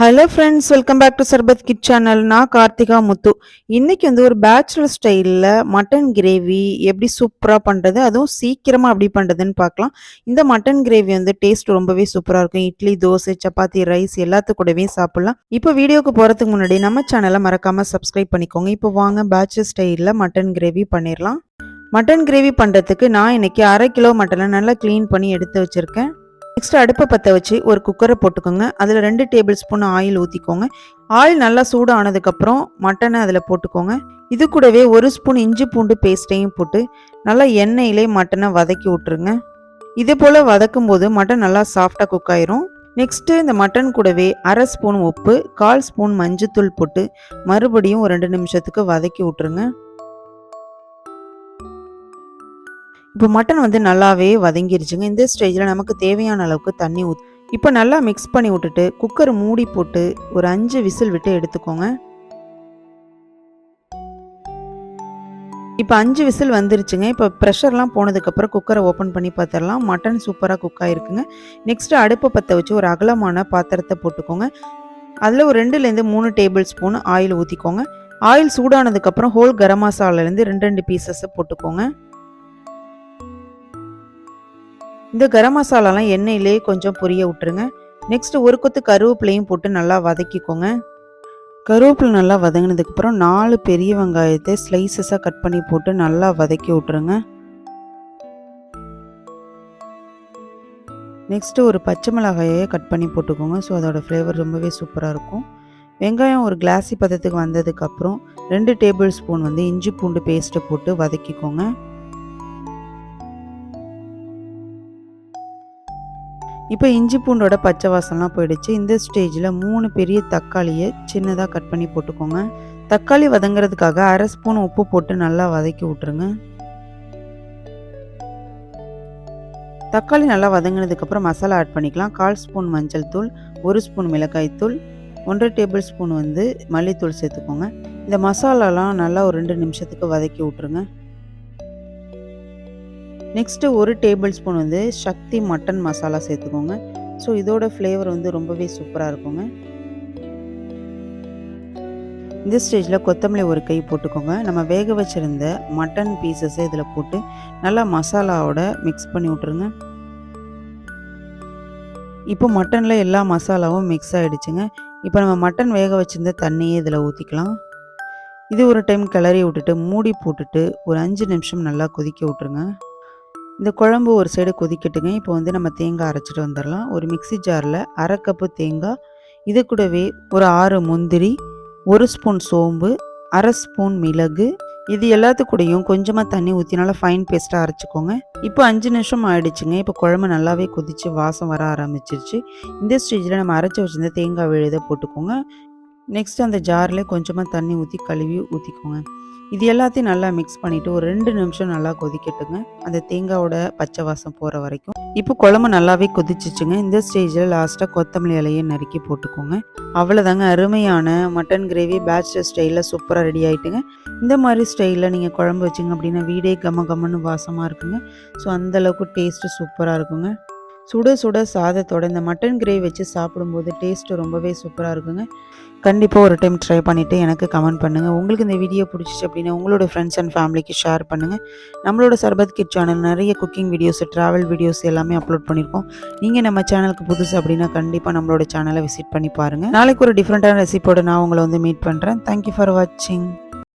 Hello friends welcome back to Sarbath kit channel நான் கார்த்திகா முத்து. இன்றைக்கி வந்து ஒரு பேச்சுலர் ஸ்டைலில் மட்டன் கிரேவி எப்படி சூப்பராக பண்ணுறது அதுவும் சீக்கிரமாக எப்படி பண்ணுறதுன்னு பார்க்கலாம். இந்த மட்டன் கிரேவி வந்து டேஸ்ட் ரொம்பவே சூப்பராக இருக்கும். இட்லி தோசை சப்பாத்தி ரைஸ் எல்லாத்து கூடவே சாப்பிட்லாம். இப்போ வீடியோக்கு போகிறதுக்கு முன்னாடி நம்ம சேனலை மறக்காமல் சப்ஸ்கிரைப் பண்ணிக்கோங்க. இப்போ வாங்க பேச்சுலர் ஸ்டைலில் மட்டன் கிரேவி பண்ணிடலாம். மட்டன் கிரேவி பண்ணுறதுக்கு நான் இன்றைக்கி அரை கிலோ மட்டனை நல்லா க்ளீன் பண்ணி எடுத்து வச்சுருக்கேன். நெக்ஸ்ட் அடுப்பை பற்ற வச்சு ஒரு குக்கரை போட்டுக்கோங்க. அதில் ரெண்டு டேபிள் ஸ்பூன் ஆயில் ஊற்றிக்கோங்க ஆயில் நல்லா சூடானதுக்கப்புறம் மட்டனை அதில் போட்டுக்கோங்க. இது கூடவே ஒரு ஸ்பூன் இஞ்சி பூண்டு பேஸ்ட்டையும் போட்டு நல்லா எண்ணெயிலே மட்டனை வதக்கி விட்டுருங்க. இதே போல் வதக்கும் போது மட்டன் நல்லா சாஃப்டாக குக் ஆயிரும். நெக்ஸ்ட்டு இந்த மட்டன் கூடவே அரை ஸ்பூன் உப்பு கால் ஸ்பூன் மஞ்சத்தூள் போட்டு மறுபடியும் ஒரு ரெண்டு நிமிஷத்துக்கு வதக்கி விட்டுருங்க. இப்போ மட்டன் வந்து நல்லாவே வதங்கிருச்சுங்க. இந்த ஸ்டேஜில் நமக்கு தேவையான அளவுக்கு தண்ணி ஊத் இப்போ நல்லா மிக்ஸ் பண்ணி விட்டுட்டு குக்கர் மூடி போட்டு ஒரு அஞ்சு விசில் விட்டு எடுத்துக்கோங்க. இப்போ அஞ்சு விசில் வந்துருச்சுங்க. இப்போ ப்ரெஷர்லாம் போனதுக்கப்புறம் குக்கரை ஓப்பன் பண்ணி பார்த்துடலாம் மட்டன் சூப்பராக குக் ஆகிருக்குங்க நெக்ஸ்ட்டு அடுப்பை பற்ற வச்சு ஒரு அகலமான பாத்திரத்தை போட்டுக்கோங்க. அதில் ஒரு ரெண்டுலேருந்து மூணு டேபிள் ஸ்பூன் ஆயில் ஊற்றிக்கோங்க ஆயில் சூடானதுக்கப்புறம் ஹோல் கரம் மசாலாலேருந்து ரெண்டு ரெண்டு பீசஸை போட்டுக்கோங்க. இந்த கரம் மசாலாலாம் எண்ணெயிலே கொஞ்சம் பொரிய விட்டுருங்க. நெக்ஸ்ட்டு ஒரு கொத்து கருவேப்பிலையும் போட்டு நல்லா வதக்கிக்கோங்க. கருவேப்பிலை நல்லா வதங்கினதுக்கப்புறம் நாலு பெரிய வெங்காயத்தை ஸ்லைசஸாக கட் பண்ணி போட்டு நல்லா வதக்கி விட்ருங்க நெக்ஸ்ட்டு ஒரு பச்சை மிளகாயை கட் பண்ணி போட்டுக்கோங்க. ஸோ அதோடய ஃப்ளேவர் ரொம்பவே சூப்பராக இருக்கும். வெங்காயம் ஒரு கிளாஸி பதத்துக்கு வந்ததுக்கப்புறம் ரெண்டு டேபிள் ஸ்பூன் வந்து இஞ்சி பூண்டு பேஸ்ட்டை போட்டு வதக்கிக்கோங்க. இப்போ இஞ்சி பூண்டோட பச்சை வாசம்லாம் போயிடுச்சு. இந்த ஸ்டேஜில் மூணு பெரிய தக்காளியை சின்னதாக கட் பண்ணி போட்டுக்கோங்க. தக்காளி வதங்குறதுக்காக அரை ஸ்பூன் உப்பு போட்டு நல்லா வதக்கி விட்ருங்க தக்காளி நல்லா வதங்கினதுக்கப்புறம் மசாலா ஆட் பண்ணிக்கலாம். கால் ஸ்பூன் மஞ்சள் தூள் ஒரு ஸ்பூன் மிளகாய் தூள் ஒன்றரை டேபிள் ஸ்பூன் வந்து மல்லித்தூள் சேர்த்துக்கோங்க. இந்த மசாலாலாம் நல்லா ஒரு ரெண்டு நிமிஷத்துக்கு வதக்கி விட்ருங்க நெக்ஸ்ட்டு ஒரு டேபிள் ஸ்பூன் வந்து சக்தி மட்டன் மசாலா சேர்த்துக்கோங்க. ஸோ இதோட ஃப்ளேவர் வந்து ரொம்பவே சூப்பராக இருக்குங்க. இந்த ஸ்டேஜில் கொத்தமல்லி ஒரு கை போட்டுக்கோங்க. நம்ம வேக வச்சுருந்த மட்டன் பீசஸை இதில் போட்டு நல்லா மசாலாவோட மிக்ஸ் பண்ணி விட்ருங்க இப்போ மட்டனில் எல்லா மசாலாவும் மிக்ஸ் ஆகிடுச்சுங்க இப்போ நம்ம மட்டன் வேக வச்சுருந்த தண்ணியை இதில் ஊற்றிக்கலாம் இது ஒரு டைம் கிளறி விட்டுட்டு மூடி போட்டுட்டு ஒரு அஞ்சு நிமிஷம் நல்லா கொதிக்க விட்ருங்க இந்த குழம்பு ஒரு சைடு கொதிக்கட்டுங்க. இப்போ வந்து நம்ம தேங்காய் அரைச்சிட்டு வந்துடலாம். ஒரு மிக்சி ஜாரில் அரை கப்பு தேங்காய் இது கூடவே ஒரு ஆறு முந்திரி ஒரு ஸ்பூன் சோம்பு அரை ஸ்பூன் மிளகு இது எல்லாத்துக்கூடையும் கொஞ்சமாக தண்ணி ஊற்றினால ஃபைன் பேஸ்ட்டாக அரைச்சிக்கோங்க. இப்போ அஞ்சு நிமிஷம் ஆயிடுச்சுங்க. இப்போ குழம்பு நல்லாவே கொதித்து வாசம் வர ஆரம்பிச்சிருச்சு. இந்த ஸ்டேஜில் நம்ம அரைச்சி வச்சுருந்த தேங்காய் விழுதை போட்டுக்கோங்க. நெக்ஸ்ட் அந்த ஜாரில் கொஞ்சமாக தண்ணி ஊற்றி கழுவி ஊற்றிக்கோங்க இது எல்லாத்தையும் நல்லா மிக்ஸ் பண்ணிவிட்டு ஒரு ரெண்டு நிமிஷம் நல்லா கொதிக்கட்டுங்க. அந்த தேங்காவோட பச்சை வாசம் போகிற வரைக்கும். இப்போ குழம்பு நல்லாவே கொதிச்சிச்சுங்க. இந்த ஸ்டேஜில் லாஸ்ட்டாக கொத்தமல்லி இலையை நறுக்கி போட்டுக்கோங்க. அவ்வளோதாங்க அருமையான மட்டன் கிரேவி பேச்சுலர் ஸ்டைலில் சூப்பராக ரெடி ஆகிட்டுங்க இந்த மாதிரி ஸ்டைலில் நீங்கள் குழம்பு வச்சிங்க அப்படின்னா வீடே கம கமன்னு வாசமாக இருக்குங்க. ஸோ அந்தளவுக்கு டேஸ்ட்டு சூப்பராக இருக்குங்க. சுட சுட சாதத்தோட இந்த மட்டன் கிரேவி வச்சு சாப்பிடும்போது டேஸ்ட்டு ரொம்பவே சூப்பராக இருக்குங்க. கண்டிப்பாக ஒரு டைம் ட்ரை பண்ணிவிட்டு எனக்கு கமெண்ட் பண்ணுங்கள் உங்களுக்கு இந்த வீடியோ பிடிச்சிச்சு அப்படின்னா உங்களோட ஃப்ரெண்ட்ஸ் அண்ட் ஃபேமிலிக்கு ஷேர் பண்ணுங்கள் நம்மளோட சர்பத் கிட் சேனல் நிறைய குக்கிங் வீடியோஸ் ட்ராவல் வீடியோஸ் எல்லாமே அப்லோட் பண்ணியிருக்கோம் நீங்கள் நம்ம சேனலுக்கு புதுசு அப்படின்னா கண்டிப்பாக நம்மளோட சேனலை விசிட் பண்ணி பாருங்கள் நாளைக்கு ஒரு டிஃப்ரெண்ட்டான ரெசிபியோட நான் உங்களை வந்து மீட் பண்ணுறேன் தேங்க்யூ ஃபார் வாட்சிங்